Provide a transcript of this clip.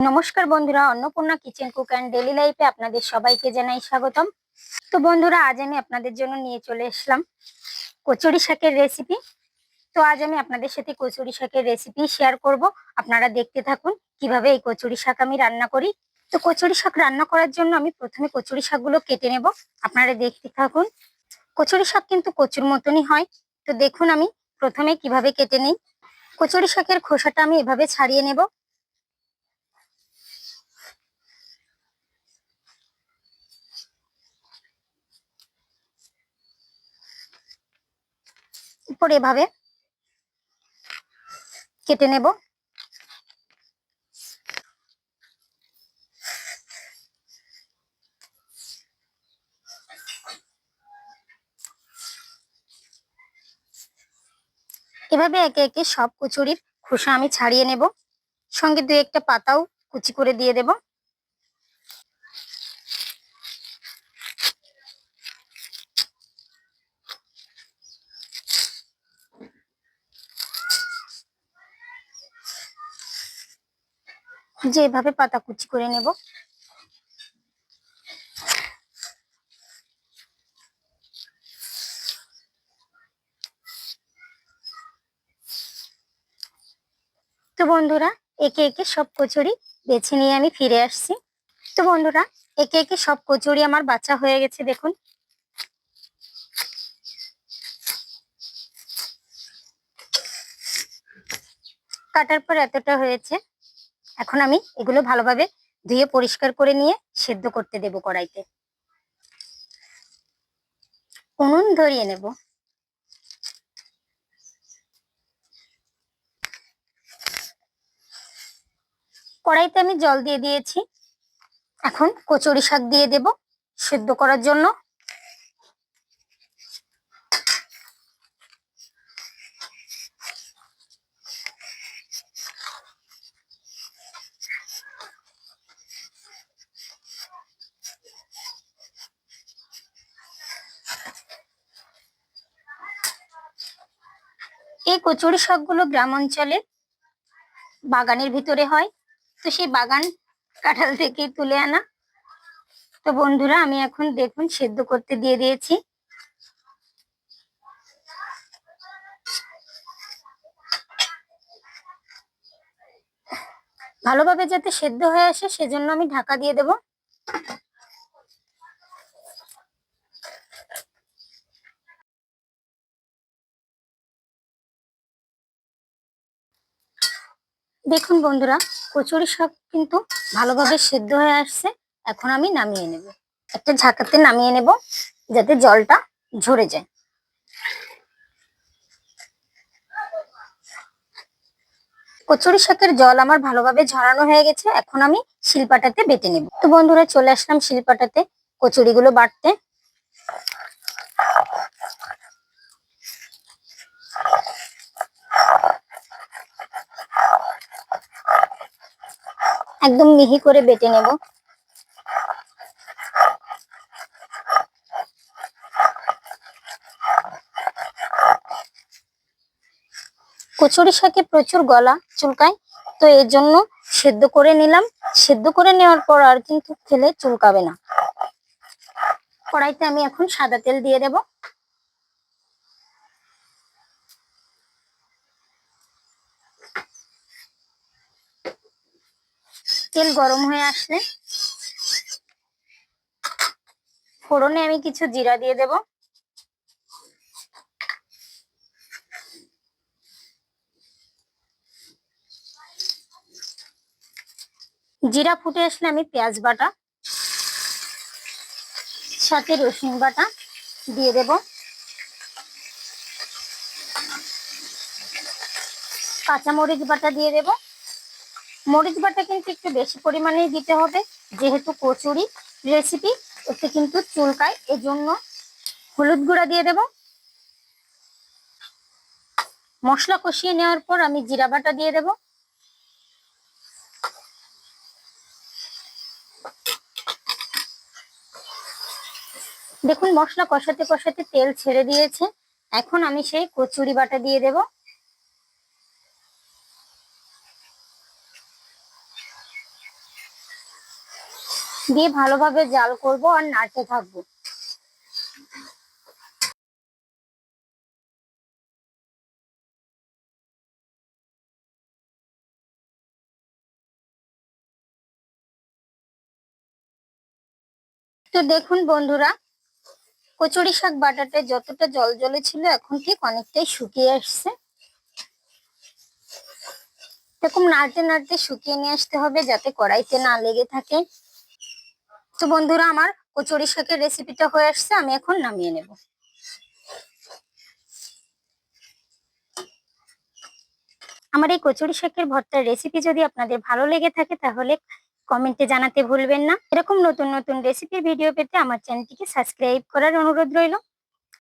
নমস্কার বন্ধুরা, Annapurna kitchen cook and daily লাইফে আপনাদের সবাইকে জানাই স্বাগতম। তো বন্ধুরা, আজ আমি আপনাদের জন্য নিয়ে চলে এসলাম কচুরি শাকের রেসিপি তো আজ আমি আপনাদের সাথে কচুরি শাকের রেসিপি শেয়ার করব। আপনারা দেখতে থাকুন কীভাবে এই কচুরি শাক আমি রান্না করি। তো কচুরি শাক রান্না করার জন্য আমি প্রথমে কচুরি শাকগুলো কেটে নেব। আপনারা দেখতে থাকুন, কচুরি শাক কিন্তু কচুর মতনই হয়। তো দেখুন আমি প্রথমে কীভাবে কেটে নিই। কচুরি শাকের খোসাটা আমি এভাবে ছাড়িয়ে নেব। উপর এভাবে কেটে নেব। এভাবে একে একে সব কচুরির খোসা আমি ছাড়িয়ে নেব। সঙ্গে দু একটা পাতাও কুচি করে দিয়ে দেব। যে এভাবে পাতা কুচি করে নেব। তো বন্ধুরা, একে একে সব কচুরি বেছে নিয়ে আমি ফিরে আসছি। তো বন্ধুরা, একে একে সব কচুরি আমার বাচ্চা হয়ে গেছে, দেখুন। কাটার পর এতটা হয়েছে। এখন আমি এগুলো ভালোভাবে ধুয়ে পরিষ্কার করে নিয়ে সেদ্ধ করতে দেব কড়াইতে। উনুন ধরিয়ে নেব। কড়াইতে আমি জল দিয়ে দিয়েছি। এখন কচুরি শাক দিয়ে দেব সেদ্ধ করার জন্য। এই কচুরি শাকগুলো গ্রাম অঞ্চলে বাগানের ভিতরে হয়। তো সেই বাগান কাঁঠাল থেকে তুলে আনা। তো বন্ধুরা, আমি এখন দেখুন সেদ্ধ করতে দিয়ে দিয়েছি। ভালোভাবে যাতে সেদ্ধ হয়ে আসে, সেজন্য আমি ঢাকা দিয়ে দেব। দেখুন বন্ধুরা, কচুরি শাক কিন্তু ভালোভাবে সেদ্ধ হয়ে আসছে। এখন আমি নামিয়ে নেব। একটা ঝাঁকাতে নামিয়ে নেব যাতে জলটা ঝরে যায়। কচুরি শাকের জল আমার ভালোভাবে ঝরানো হয়ে গেছে। এখন আমি শিলপাটাতে বেটে নেব। তো বন্ধুরা, চলে আসলাম শিলপাটাতে কচুরিগুলো বাটতে। একদম মিহি করে বেটে নেব। কচুরি শাকে প্রচুর গলা চুলকায়, তো এর জন্য সেদ্ধ করে নিলাম। সেদ্ধ করে নেওয়ার পর আর কিন্তু খেলে চুলকাবে না। কড়াইতে আমি এখন সাদা তেল দিয়ে দেব। তেল গরম হয়ে আসলে ফোড়নে আমি কিছু জিরা দিয়ে দেব। জিরা ফুটে আসলে আমি পেঁয়াজ বাটা, সাথে রসুন বাটা দিয়ে দেব। কাঁচামরিচ বাটা দিয়ে দেব। মরিচ বাটা কিন্তু একটু বেশি পরিমাণেই দিতে হবে, যেহেতু কচুরি রেসিপি এতে কিন্তু চুলকায়, এজন্য হলুদ গুঁড়া দিয়ে দেব। মশলা কষিয়ে নেওয়ার পর আমি জিরা বাটা দিয়ে দেব। দেখুন, মশলা কষাতে কষাতে তেল ছেড়ে দিয়েছে। এখন আমি সেই কচুরি বাটা দিয়ে দেবো। দিয়ে ভালোভাবে জাল করব আর নাড়তে থাকব। তো দেখুন বন্ধুরা, কচুরি শাক বাটাটা যতটা জল জলে ছিল এখন ঠিক অনেকটাই শুকিয়ে আসছে। এরকম নাড়তে নাড়তে শুকিয়ে নিয়ে আসতে হবে যাতে কড়াইতে না লেগে থাকে। তো বন্ধুরা, আমার কচুরি শাকের রেসিপিটা হয়ে আসছে, আমি এখন নামিয়ে নেব। আমার এই কচুরি শাকের ভর্তার রেসিপি যদি আপনাদের ভালো লেগে থাকে, তাহলে কমেন্টে জানাতে ভুলবেন না। এরকম নতুন নতুন রেসিপির ভিডিও পেতে আমার চ্যানেলটিকে সাবস্ক্রাইব করার অনুরোধ রইল।